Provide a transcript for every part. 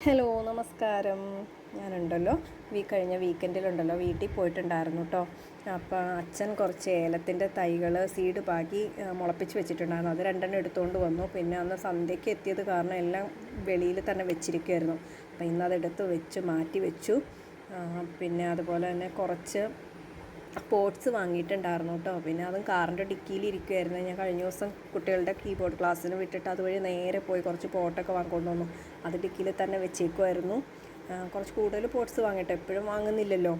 Hello നമസ്കാരം. ഞാനുണ്ടല്ലോ. വീ കഴിഞ്ഞ വീക്കെൻഡിലുണ്ടല്ലോ വീട്ടിൽ പോയിട്ടുണ്ടായിരുന്നു കേട്ടോ അപ്പോൾ അച്ഛൻ കുറച്ച് ഏലത്തിന്റെ തൈകൾ സീഡ് പാക്കി മുളപ്പിച്ച് വെച്ചിട്ടുണ്ടായിരുന്നു. അത് രണ്ടെണ്ണം എടുത്തുകൊണ്ട് വന്നു. പിന്നെ അന്ന് സന്ധ്യയ്ക്ക് എത്തിയത് കാരണം എല്ലാം വെളിയിൽ തന്നെ വെച്ചിരിക്കുമായിരുന്നു അപ്പോൾ ഇന്ന് അതെടുത്ത് വെച്ച് മാറ്റി വെച്ചു. പിന്നെ അതുപോലെ തന്നെ കുറച്ച് പോട്ട്സ് വാങ്ങിയിട്ടുണ്ടായിരുന്നു കേട്ടോ പിന്നെ അതും കാറിന്റെ ഡിക്കിയിൽ ഇരിക്കുമായിരുന്നു ഞാൻ കഴിഞ്ഞ ദിവസം കുട്ടികളുടെ കീബോർഡ് ക്ലാസ്സിന് വിട്ടിട്ട് അതുവഴി നേരെ പോയി കുറച്ച് പോട്ടൊക്കെ വാങ്ങിക്കൊണ്ട് വന്നു. അത് ഡിക്കിയിൽ തന്നെ വെച്ചേക്കുമായിരുന്നു കുറച്ച് കൂടുതൽ പോട്ട്സ് വാങ്ങിയിട്ട് എപ്പോഴും വാങ്ങുന്നില്ലല്ലോ.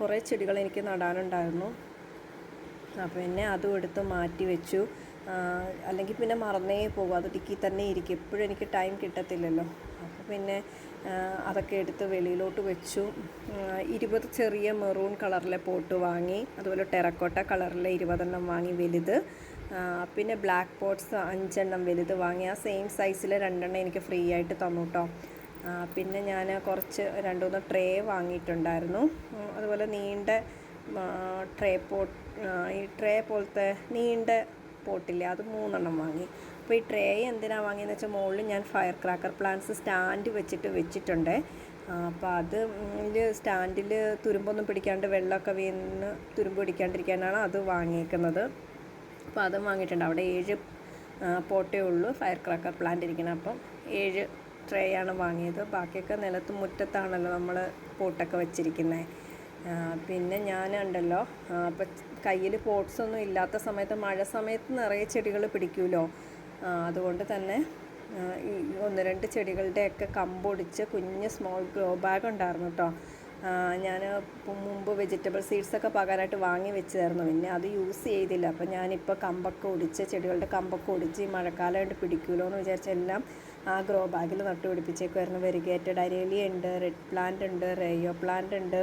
കുറേ ചെടികൾ എനിക്ക് നടാനുണ്ടായിരുന്നു. അപ്പോൾ പിന്നെ അതും എടുത്ത് മാറ്റി വെച്ചു. അല്ലെങ്കിൽ പിന്നെ മറന്നേ പോകും. അത് ടിക്കി തന്നെ ഇരിക്കും. എപ്പോഴും എനിക്ക് ടൈം കിട്ടത്തില്ലല്ലോ. അപ്പോൾ പിന്നെ അതൊക്കെ എടുത്ത് വെളിയിലോട്ട് വെച്ചു. ഇരുപത് ചെറിയ മെറൂൺ കളറിലെ പോട്ട് വാങ്ങി അതുപോലെ ടെറക്കോട്ട കളറിലെ ഇരുപതെണ്ണം വാങ്ങി വലുത്. പിന്നെ ബ്ലാക്ക് പോട്ട്സ് അഞ്ചെണ്ണം വലുത് വാങ്ങി. ആ സെയിം സൈസിൽ രണ്ടെണ്ണം എനിക്ക് ഫ്രീ ആയിട്ട് തന്നു കേട്ടോ പിന്നെ ഞാൻ കുറച്ച് രണ്ട് മൂന്ന് ട്രേ വാങ്ങിയിട്ടുണ്ടായിരുന്നു അതുപോലെ നീണ്ട ട്രേ പോട്ട് ഈ ട്രേ പോലത്തെ നീണ്ട പോട്ടില്ലേ. അത് മൂന്നെണ്ണം വാങ്ങി. അപ്പോൾ ഈ ട്രേ എന്തിനാണ് വാങ്ങിയെന്ന് വെച്ചാൽ മുകളിൽ ഞാൻ ഫയർ ക്രാക്കർ പ്ലാന്റ്സ് സ്റ്റാൻഡ് വെച്ചിട്ട് വെച്ചിട്ടുണ്ട്. അപ്പോൾ അത് സ്റ്റാൻഡിൽ തുരുമ്പൊന്നും പിടിക്കാണ്ട് വെള്ളമൊക്കെ വീണ് തുരുമ്പ് പിടിക്കാണ്ടിരിക്കാനാണ് അത് വാങ്ങിയേക്കുന്നത്. അപ്പോൾ അതും വാങ്ങിയിട്ടുണ്ട്. അവിടെ ഏഴ് പോട്ടേ ഉള്ളൂ ഫയർ ക്രാക്കർ പ്ലാന്റ് ഇരിക്കണം. അപ്പം ഏഴ് ട്രേയാണ് വാങ്ങിയത്. ബാക്കിയൊക്കെ നിലത്ത് മുറ്റത്താണല്ലോ നമ്മൾ പോട്ടൊക്കെ വെച്ചിരിക്കുന്നത് പിന്നെ ഞാനുണ്ടല്ലോ. അപ്പം കയ്യിൽ പോട്ട്സ് ഒന്നും ഇല്ലാത്ത സമയത്ത് മഴ സമയത്ത് നിറയെ ചെടികൾ പിടിക്കുമല്ലോ അതുകൊണ്ട് തന്നെ ഈ ഒന്ന് രണ്ട് ചെടികളുടെയൊക്കെ കമ്പൊടിച്ച് കുഞ്ഞ് സ്മോൾ ഗ്രോ ബാഗ് ഉണ്ടായിരുന്നു കേട്ടോ ഞാൻ മുമ്പ് വെജിറ്റബിൾ സീഡ്സൊക്കെ പകരമായിട്ട് വാങ്ങി വെച്ചായിരുന്നു. പിന്നെ അത് യൂസ് ചെയ്തില്ല. അപ്പം ഞാനിപ്പോൾ കമ്പൊക്കെ ഒടിച്ച് ചെടികളുടെ കമ്പൊക്കെ ഒടിച്ച് ഈ മഴക്കാലമായിട്ട് പിടിക്കുമല്ലോ എന്ന് വിചാരിച്ച എല്ലാം ആ ഗ്രോ ബാഗിൽ നട്ടുപിടിപ്പിച്ചേക്കുമായിരുന്നു വെരിഗേറ്റഡ് അരേലി ഉണ്ട് റെഡ് പ്ലാന്റ് ഉണ്ട് റേയോ പ്ലാന്റ് ഉണ്ട്.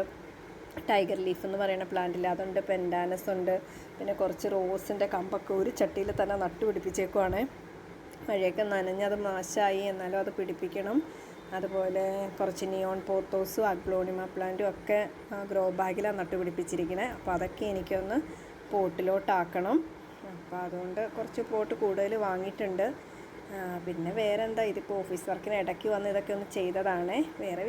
ടൈഗർ ലീഫ് എന്ന് പറയുന്ന പ്ലാന്റിൽ അതുണ്ട് പെൻഡാനസ് ഉണ്ട് പിന്നെ കുറച്ച് റോസിന്റെ കമ്പൊക്കെ ഒരു ചട്ടിയിൽ തന്നെ നട്ടുപിടിപ്പിച്ചേക്കുവാണ്. മഴയൊക്കെ നനഞ്ഞത് മാശായി എന്നാലും അത് പിടിപ്പിക്കണം. അതുപോലെ കുറച്ച് നിയോൺ പോത്തോസും അഗ്ലോണിമ പ്ലാന്റും ഒക്കെ ഗ്രോ ബാഗിലാണ് നട്ടുപിടിപ്പിച്ചിരിക്കുന്നത് അപ്പോൾ അതൊക്കെ എനിക്കൊന്ന് പോട്ടിലോട്ടാക്കണം. അപ്പോൾ അതുകൊണ്ട് കുറച്ച് പോട്ട് കൂടുതൽ വാങ്ങിയിട്ടുണ്ട്. പിന്നെ വേറെന്താ? ഇതിപ്പോൾ ഓഫീസ് വർക്കിന് ഇടയ്ക്ക് വന്ന് ഇതൊക്കെ ഒന്ന് ചെയ്തതാണ്. വേറെ